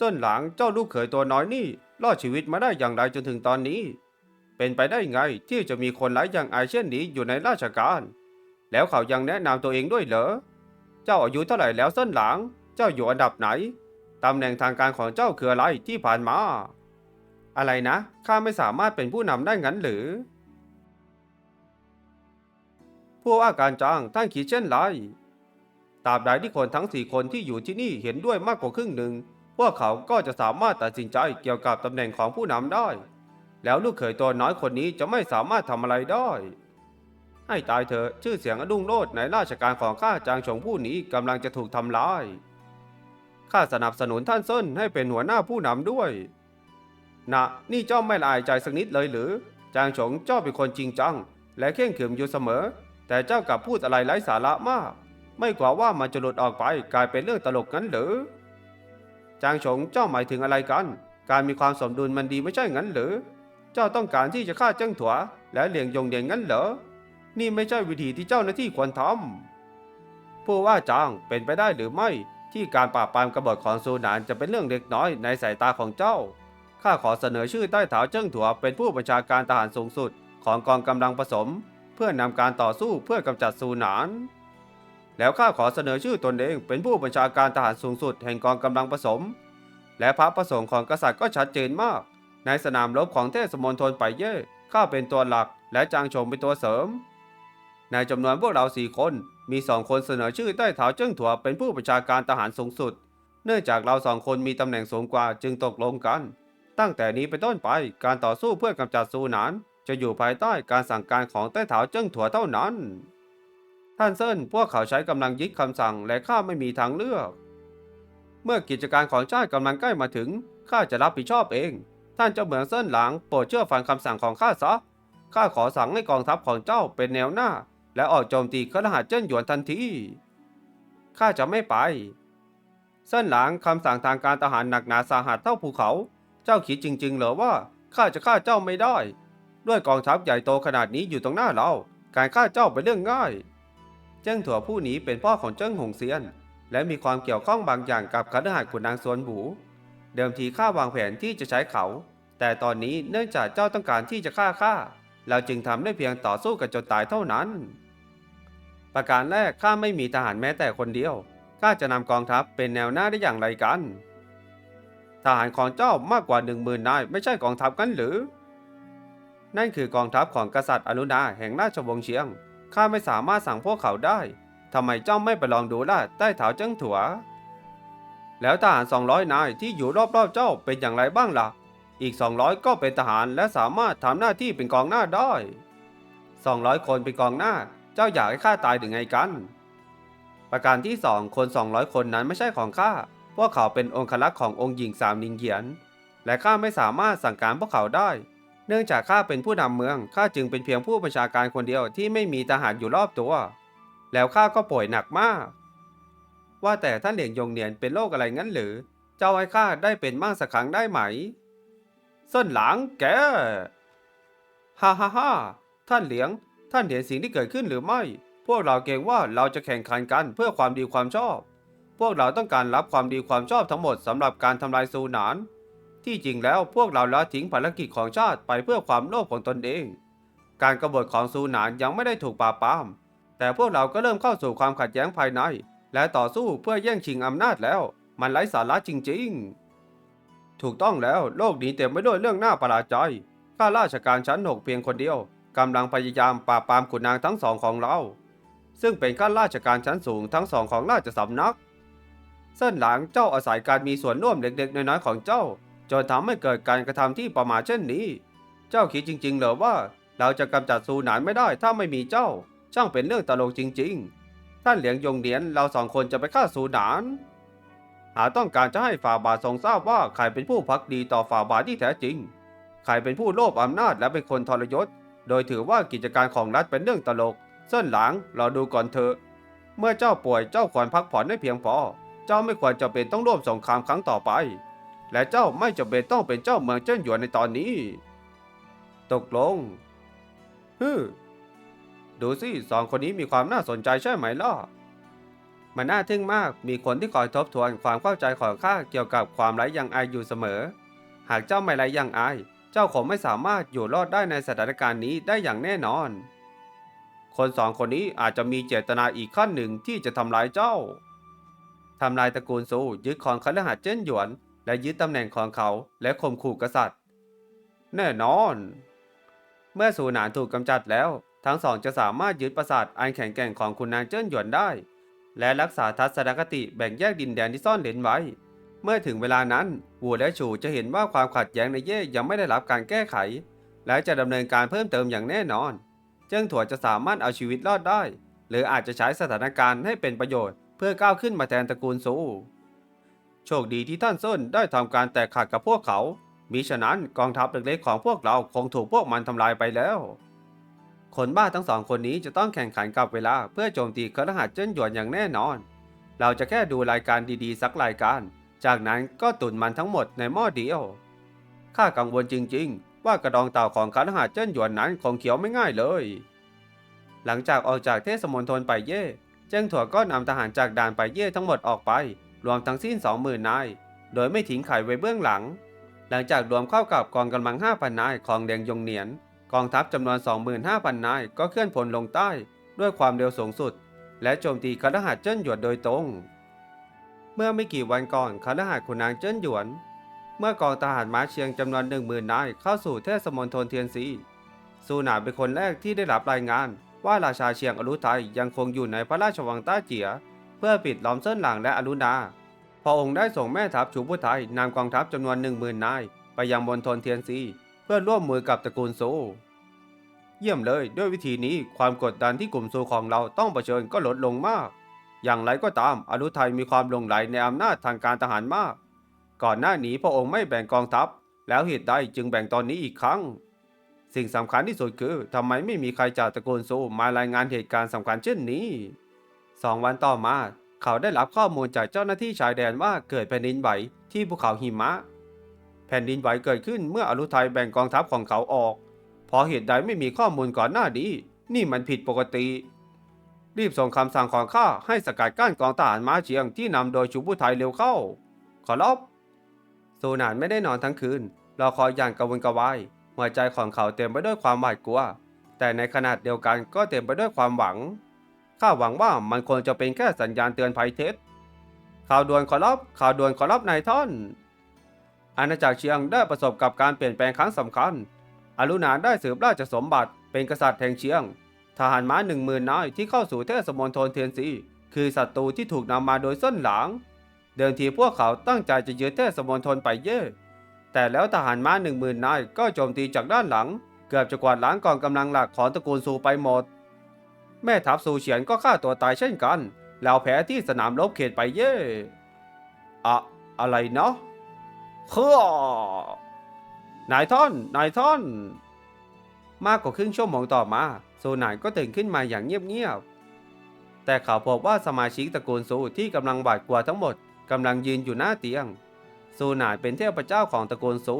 ส้นหลังเจ้าลูกเขยตัวน้อยนี่รอดชีวิตมาได้อย่างไรจนถึงตอนนี้ เป็นไปได้ไงที่จะมีคนร้ายอย่างไอายเช่นนี้อยู่ในราชการ แล้วเขายังแนะนำตัวเองด้วยเหรอ เจ้าอายุเท่าไหร่แล้วส้นหลัง เจ้าอยู่อันดับไหนตำแหน่งทางการของเจ้าคืออะไรที่ผ่านมา อะไรนะ ข้าไม่สามารถเป็นผู้นำได้งั้นหรือ ผู้ว่าการจ้างท่านคิดเช่นไรตราบใดที่คนทั้งสี่คนที่อยู่ที่นี่เห็นด้วยมากกว่าครึ่งหนึ่ง พวกเขาก็จะสามารถตัดสินใจเกี่ยวกับตำแหน่งของผู้นำได้ แล้วลูกเขยตัวน้อยคนนี้จะไม่สามารถทำอะไรได้ ให้ตายเถอะชื่อเสียงอดุงโลดในราชการของข้าจางชงผู้นี้กำลังจะถูกทำลายข้าสนับสนุนท่านเซินให้เป็นหัวหน้าผู้นำด้วยนะนี่เจ้าไม่ละอายใจสักนิดเลยหรือ จางฉงเจ้าเป็นคนจริงจัง และเข่งขรึมอยู่เสมอ แต่เจ้ากลับพูดอะไรไร้สาระมาก ไม่กว่าว่ามันจะหลุดออกไปกลายเป็นเรื่องตลกงั้นหรือ จางฉงเจ้าหมายถึงอะไรกัน การมีความสมดุลมันดีไม่ใช่งั้นหรือ เจ้าต้องการที่จะฆ่าเจิ้งถัวและเหลียงยงเดียนงั้นเหรอ นี่ไม่ใช่วิธีที่เจ้าหน้าที่ควรทำผู้ว่าจางเป็นไปได้หรือไม่ที่การปราบปรามกบฏของซูนานจะเป็นเรื่องเล็กน้อยในสายตาของเจ้า ข้าขอเสนอชื่อใต้เถาเจิ้งถัวเป็นผู้บัญชาการทหารสูงสุดของกองกำลังผสม เพื่อนำการต่อสู้เพื่อกำจัดซูนาน แล้วข้าขอเสนอชื่อตนเองเป็นผู้บัญชาการทหารสูงสุดแห่งกองกำลังผสม และพระประสงค์ของกษัตริย์ก็ชัดเจนมาก ในสนามรบของเทศมนตรไปเย่ข้าเป็นตัวหลักและจางชงเป็นตัวเสริม ในจำนวนพวกเราสี่คนมีสองคนเสนอชื่อใต้เถาเจิ้งถั่วเป็นผู้บัญชาการทหารสูงสุด เนื่องจากเราสองคนมีตำแหน่งสูงกว่าจึงตกลงกัน ตั้งแต่นี้เป็นต้นไปการต่อสู้เพื่อกำจัดซูหนาน จะอยู่ภายใต้การสั่งการของใต้เถาเจิ้งถั่วเท่านั้น ท่านเซินพวกเขาใช้กำลังยึดคำสั่งและข้าไม่มีทางเลือก เมื่อกิจการของชาติกำลังใกล้มาถึงข้าจะรับผิดชอบเอง ท่านเจ้าเหมืองเซินหลางโปรดเชื่อฟังคำสั่งของข้าซะข้าขอสั่งให้กองทัพของเจ้าเป็นแนวหน้า และออกโจมตีคฤหัสถ์เจิ้นหยวนทันทีข้าจะไม่ไปเซินหลางคำสั่งทางการทหารหนักหนาสาหัสเท่าภูเขา เจ้าคิดจริง ๆ เหรอว่าข้าจะฆ่าเจ้าไม่ได้ ด้วยกองทัพใหญ่โตขนาดนี้อยู่ตรงหน้าเรา การฆ่าเจ้าเป็นเรื่องง่าย เจิ้งถั่วผู้นี้เป็นพ่อของเจิ้งหงเซียน และมีความเกี่ยวข้องบางอย่างกับคฤหัสถ์ขุนนางสวนบูเดิมทีข้าวางแผนที่จะใช้เขา แต่ตอนนี้เนื่องจากเจ้าต้องการที่จะฆ่าข้าเราจึงทำได้เพียงต่อสู้กันจนตายเท่านั้น ประการแรกข้าไม่มีทหารแม้แต่คนเดียวข้าจะนำกองทัพเป็นแนวหน้าได้อย่างไรกันทหารของเจ้ามากกว่าหนึ่งหมื่นนายไม่ใช่กองทัพกันหรือ นั่นคือกองทัพของกษัตริย์อนุนาแห่งราชวงศ์เชียง ข้าไม่สามารถสั่งพวกเขาได้ ทำไมเจ้าไม่ไปลองดูล่ะใต้เถาเจิ้งถัว แล้วทหาร200 นายที่อยู่รอบๆเจ้าเป็นอย่างไรบ้างล่ะ อีก 200 ก็เป็นทหารและสามารถทำหน้าที่เป็นกองหน้าได้ 200 คนเป็นกองหน้า เจ้าอยากให้ข้าตายหรือไงกัน ประการที่2คน 200 คนนั้นไม่ใช่ของข้า พวกเขาเป็นองครักษ์ขององค์หญิงสามนิงเหียน และข้าไม่สามารถสั่งการพวกเขาได้ เนื่องจากข้าเป็นผู้นำเมืองข้าจึงเป็นเพียงผู้บัญชาการคนเดียวที่ไม่มีทหารอยู่รอบตัว แล้วข้าก็ป่วยหนักมาก ว่าแต่ท่านเหลียงยงเนียนเป็นโรคอะไรงั้นหรือ เจ้าให้ข้าได้เป็นมั่งสักครั้งได้ไหมส้นหลังแกฮ่าฮ่าฮ่าท่านเหลียง ท่านเห็นสิ่งที่เกิดขึ้นหรือไม่ พวกเราเกรงว่าเราจะแข่งขันกันเพื่อความดีความชอบ พวกเราต้องการรับความดีความชอบทั้งหมดสำหรับการทำลายซูนาน ที่จริงแล้วพวกเราละทิ้งภารกิจของชาติไปเพื่อความโลภของตนเอง การกบฏของซูหนานยังไม่ได้ถูกปราบปราม แต่พวกเราก็เริ่มเข้าสู่ความขัดแย้งภายใน และต่อสู้เพื่อแย่งชิงอำนาจแล้ว มันไร้สาระจริง ๆ ถูกต้องแล้วโลกนี้เต็มไปด้วยเรื่องน่าประหลาดใจข้าราชการชั้นหกเพียงคนเดียวกำลังพยายามปราบปรามขุนนางทั้งสองของเรา ซึ่งเป็นข้าราชการชั้นสูงทั้งสองของราชสำนัก เส้นหลังเจ้าอาศัยการมีส่วนร่วมเล็กๆน้อยๆของเจ้า จนทำให้เกิดการกระทำที่ประมาทเช่นนี้ เจ้าคิดจริง ๆ เหรอว่า เราจะกำจัดซูหนานไม่ได้ถ้าไม่มีเจ้า ช่างเป็นเรื่องตลกจริง ๆ ท่านเหลียงยงเหนียนเราสองคนจะไปฆ่าซูหนานหาต้องการจะให้ฝ่าบาททรงทราบว่าใครเป็นผู้พักดีต่อฝ่าบาทที่แท้จริง ใครเป็นผู้โลภอำนาจและเป็นคนทรยศ โดยถือว่ากิจการของรัฐเป็นเรื่องตลก เส้นหลังเราดูก่อนเถอะ เมื่อเจ้าป่วยเจ้าควรพักผ่อนให้เพียงพอ เจ้าไม่ควรจะเป็นต้องร่วมสงครามครั้งต่อไป และเจ้าไม่จำเป็นต้องเป็นเจ้าเมืองเจิ้นหยวนในตอนนี้ ตกลงฮึดูสิสองคนนี้มีความน่าสนใจใช่ไหมล่ะ มันน่าทึ่งมาก มีคนที่คอยทบทวนความเข้าใจของข้าเกี่ยวกับความไร้ยังอายอยู่เสมอ หากเจ้าไม่ไร้ยังอาย เจ้าคงไม่สามารถอยู่รอดได้ในสถานการณ์นี้ได้อย่างแน่นอน คนสองคนนี้อาจจะมีเจตนาอีกขั้นหนึ่งที่จะทำร้ายเจ้าทำลายตระกูลซูยึดของคฤหัสถ์เจิ้นหยวน และยึดตำแหน่งของเขาและข่มขู่กษัตริย์ แน่นอน เมื่อสูนานถูกกำจัดแล้ว ทั้งสองจะสามารถยึดปราสาทอันแข็งแกร่งของคุณนางเจิ้นหยวนได้ และรักษาทัศนคติแบ่งแยกดินแดนที่ซ่อนเร้นไว้ เมื่อถึงเวลานั้นวูและฉูจะเห็นว่าความขัดแย้งในเย่ยังไม่ได้รับการแก้ไข และจะดำเนินการเพิ่มเติมอย่างแน่นอน เจิ้งถั่วจะสามารถเอาชีวิตรอดได้ หรืออาจจะใช้สถานการณ์ให้เป็นประโยชน์ เพื่อก้าวขึ้นมาแทนตระกูลซู โชคดีที่ท่านเซินได้ทำการแตกขาดกับพวกเขา มิฉะนั้นกองทัพเล็กๆของพวกเราคงถูกพวกมันทำลายไปแล้ว คนบ้าทั้งสองคนนี้จะต้องแข่งขันกับเวลาเพื่อโจมตีคฤหัสถ์เจิ้นหยวนอย่างแน่นอน เราจะแค่ดูรายการดีๆ สักรายการ จากนั้นก็ตุนมันทั้งหมดในหม้อเดียว ข้ากังวลจริง ๆ ว่ากระดองเต่าของคฤหัสถ์เจิ้นหยวนนั้นคงเขียวไม่ง่ายเลย หลังจากออกจากเทศมณฑลไปเย่เจิ้งถั่วก็นำทหารจากด่านไปเย่ทั้งหมดออกไป รวมทั้งสิ้น 20,000 นาย โดยไม่ทิ้งไข่ไว้เบื้องหลัง หลังจากรวมเข้ากับกองกำลัง 5,000 นายของแดงยงเหนียน กองทัพจำนวน 25,000 นายก็เคลื่อนพลลงใต้ ด้วยความเร็วสูงสุด และโจมตีคฤหัสถ์เจิ้นหยวนโดยตรง เมื่อไม่กี่วันก่อนคฤหัสถ์ขุนนางเจิ้นหยวน เมื่อกองทหารม้าเชียงจำนวน10,000นายเข้าสู่เทศมณฑลเทียนซีซูหนาเป็นคนแรกที่ได้รับรายงานว่าราชาเชียงอรุไทยยังคงอยู่ในพระราชวังต้าเจีย พื่อปิดล้อมเส้นหลังและอรุณา พระองค์ได้ส่งแม่ทัพชูผู้ไทยนำกองทัพจำนวนหนึ่งหมื่นนาย ไปยังมณฑลเทียนซี เพื่อร่วมมือกับตระกูลซูเยี่ยมเลยด้วยวิธีนี้ความกดดันที่กลุ่มซูของเราต้องเผชิญก็ลดลงมาก อย่างไรก็ตามอรุไทยมีความหลงไหลในอำนาจทางการทหารมาก ก่อนหน้านี้พระองค์ไม่แบ่งกองทัพ แล้วเหตุใดจึงแบ่งตอนนี้อีกครั้งสิ่งสำคัญที่สุดคือทำไมไม่มีใครจากตระกูลซูมารายงานเหตุการณ์สำคัญเช่นนี้ สองวันต่อมา เขาได้รับข้อมูลจากเจ้าหน้าที่ชายแดนว่าเกิดแผ่นดินไหวที่ภูเขาหิมะ แผ่นดินไหวเกิดขึ้นเมื่ออรุไทยแบ่งกองทัพของเขาออก เพราะเหตุใดไม่มีข้อมูลก่อนหน้านี้ นี่มันผิดปกติ รีบส่งคำสั่งของข้าให้สกัดกั้นกองทหารม้าเชียงที่นำโดยชูผู้ไทยเร็วเข้า ขอรับสูนานไม่ได้นอนทั้งคืนรอคอยอย่างกระวนกระวายหัวใจของเขาเต็มไปด้วยความหวาดกลัว แต่ในขณะเดียวกันก็เต็มไปด้วยความหวัง ข้าหวังว่ามันควรจะเป็นแค่สัญญาณเตือนภัยเท็จ ข่าวด่วนขอรับ ข่าวด่วนขอรับนายท่าน อาณาจักรเชียงได้ประสบกับการเปลี่ยนแปลงครั้งสำคัญ อรุณาได้สืบราชสมบัติ เป็นกษัตริย์แห่งเชียง ทหารม้าหนึ่งหมื่นนายที่เข้าสู่เทศมณฑลเทียนซีคือศัตรูที่ถูกนำมาโดยส้นหลัง เดิมทีพวกเขาตั้งใจจะยึดเทศมณฑลไปเย่แต่แล้วทหารม้าหนึ่งหมื่นนายก็โจมตีจากด้านหลัง เกือบจะกวาดล้างกองกำลังหลักของตระกูลซูไปหมด แม่ทัพซูเฉียนก็ฆ่าตัวตายเช่นกัน แล้วแพ้ที่สนามรบเขตไปเย่อะอะไรเนาะเฮ้อนายท่อน นายท่อน มากกว่าครึ่งชั่วโมงต่อมาซูหนานก็ตื่นขึ้นมาอย่างเงียบๆ แต่เขาพบว่าสมาชิกตระกูลซูที่กำลังบาดกลัวทั้งหมดกำลังยืนอยู่หน้าเตียงซูหนานเป็นเทพเจ้าของตระกูลซู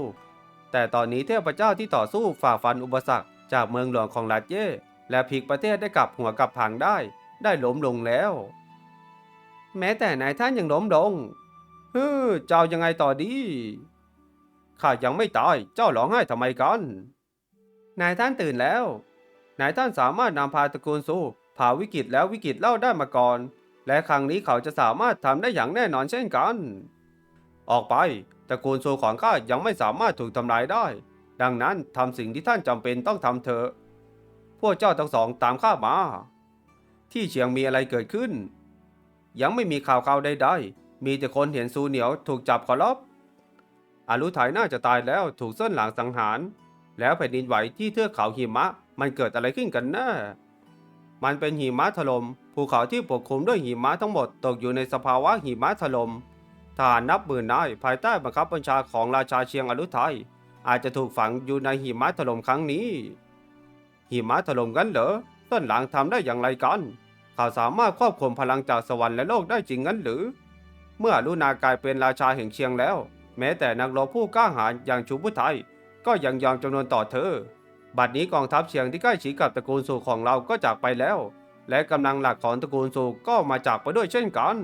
แต่ตอนนี้เทพเจ้าที่ต่อสู้ฝ่าฟันอุปสรรคจากเมืองหลวงของรัฐเย่ และพลิกประเทศได้กลับหัวกลับผางได้ ได้ล้มลงแล้ว แม้แต่นายท่านยังล้มลงเฮ้อเจ้ายังไงต่อดี ข้ายังไม่ตาย เจ้าร้องไห้ทำไมกัน นายท่านตื่นแล้ว นายท่านสามารถนำพาตระกูลสู้ผ่าวิกฤตแล้ววิกฤตเล่าได้มาก่อน และครั้งนี้เขาจะสามารถทำได้อย่างแน่นอนเช่นกัน ออกไปตระกูลซูของข้ายังไม่สามารถถูกทำลายได้ ดังนั้นทำสิ่งที่ท่านจำเป็นต้องทำเถอะ วกเจ้าทั้งสองตามข้ามา ที่เชียงมีอะไรเกิดขึ้น ยังไม่มีข่าวข่าวใดๆ มีแต่คนเห็นซูเหนียวถูกจับขอรับอารุไทยน่าจะตายแล้วถูกเส้นหลังสังหาร แล้วแผ่นดินไหวที่เทือกเขาหิมะ มันเกิดอะไรขึ้นกันแน่มันเป็นหิมะถลม่มภูเขาที่ปกคลุมด้วยหิมะทั้งหมดตกอยู่ในสภาวะหิมะถลม่มทหารนับหมื่นนายภายใต้บังคับบัญชาของราชาเชียงอรุไทยอาจจะถูกฝังอยู่ในหิมะถล่มครั้งนี้ หิมะถล่มกันเหรอต้นหลังทำได้อย่างไรกันเขาสามารถควบคุมพลังจากสวรรค์และโลกได้จริงงั้นหรือ เมื่อลุนากลายเป็นราชาแห่งเชียงแล้ว แม้แต่นักรบผู้กล้าหาญอย่างชูพุทไทย ก็ยังยอมจำนวนต่อเธอ บัดนี้กองทัพเชียงที่ใกล้ชิดกับตระกูลสู่ของเราก็จากไปแล้ว และกำลังหลักของตระกูลสุก็มาจากไปด้วยเช่นกัน